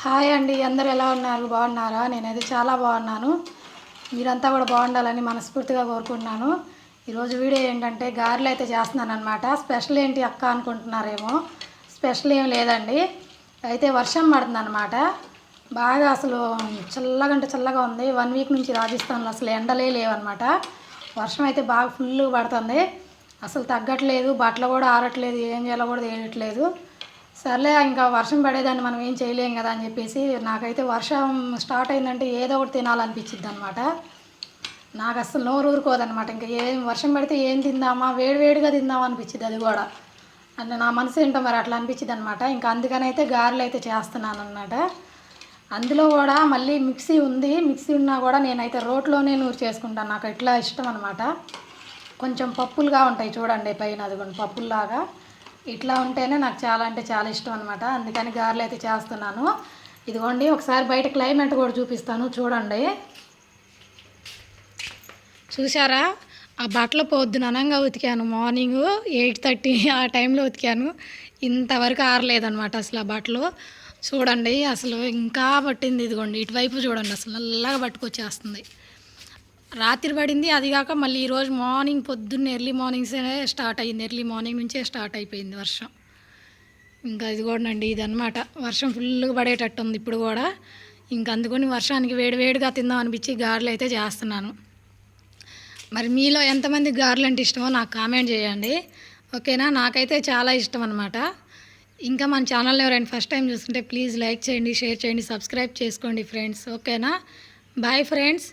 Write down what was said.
Hi అండి అందరు ఎలా ఉన్నారు? బాగున్నారా? నేనైతే చాలా బాగున్నాను. మీరంతా కూడా బాగుండాలని మనస్ఫూర్తిగా కోరుకుంటున్నాను. ఈరోజు వీడియో ఏంటంటే గారెలు అయితే చేస్తున్నాను అనమాట స్పెషల్ ఏంటి అక్క అనుకుంటున్నారేమో. స్పెషల్ ఏం లేదండి. అయితే వర్షం పడుతుంది అనమాట బాగా అసలు చల్లగా అంటే చల్లగా ఉంది. వన్ వీక్ నుంచి రాజస్థాన్లో అసలు ఎండలే లేవన్నమాట. వర్షం అయితే బాగా ఫుల్ పడుతుంది. అసలు తగ్గట్లేదు. బట్టలు కూడా ఆరట్లేదు. ఏం చేయాలో కూడా తెలియట్లేదు. సర్లే ఇంకా వర్షం పడేదాన్ని మనం ఏం చేయలేం కదా అని చెప్పేసి నాకైతే వర్షం స్టార్ట్ అయిందంటే ఏదో ఒకటి తినాలనిపించింది అనమాట నాకు అసలు నోరు ఊరుకోదనమాట ఇంకా ఏం వర్షం పడితే ఏం తిందామా వేడివేడిగా తిందామా అనిపించింది అది కూడా. అంటే నా మనసు ఏంటో మరి అట్లా అనిపించింది అనమాట ఇంకా అందుకని అయితే గారెలు అయితే చేస్తున్నాను అనమాట అందులో కూడా మళ్ళీ మిక్సీ ఉంది. మిక్సీ ఉన్నా కూడా నేనైతే రోట్లోనే నూరు చేసుకుంటాను. నాకు ఎట్లా ఇష్టం అనమాట కొంచెం పప్పులుగా ఉంటాయి చూడండి పైన అదిగోండి పప్పుల్లాగా. ఇట్లా ఉంటేనే నాకు చాలా అంటే చాలా ఇష్టం అనమాట అందుకని గారెలు అయితే చేస్తున్నాను. ఇదిగోండి ఒకసారి బయట క్లైమేట్ కూడా చూపిస్తాను. చూడండి. చూసారా ఆ బట్టలు పొద్దున అనంగా ఉతికాను. మార్నింగ్ ఎయిట్ థర్టీ ఆ టైంలో ఉతికాను. ఇంతవరకు ఆరలేదనమాట అసలు ఆ బట్టలు. చూడండి అసలు ఇంకా పట్టింది ఇదిగోండి. ఇటువైపు చూడండి అసలు నల్లగా పట్టుకొచ్చేస్తుంది. రాత్రి పడింది అది కాక మళ్ళీ ఈరోజు మార్నింగ్ పొద్దున్న ఎర్లీ మార్నింగ్సే స్టార్ట్ అయ్యింది. ఎర్లీ మార్నింగ్ నుంచే స్టార్ట్ అయిపోయింది వర్షం. ఇంకా ఇది కూడా అండి ఇది వర్షం ఫుల్గా పడేటట్టు ఉంది ఇప్పుడు కూడా. ఇంక అందుకని వర్షానికి వేడివేడిగా తిందాం అనిపించి గారెలు అయితే చేస్తున్నాను. మరి మీలో ఎంతమంది గారెలు అంటే ఇష్టమో నాకు కామెంట్ చేయండి. ఓకేనా? నాకైతే చాలా ఇష్టం అనమాట ఇంకా మన ఛానల్ ఎవరైనా ఫస్ట్ టైం చూస్తుంటే ప్లీజ్ లైక్ చేయండి షేర్ చేయండి సబ్స్క్రైబ్ చేసుకోండి ఫ్రెండ్స్. ఓకేనా? Bye friends.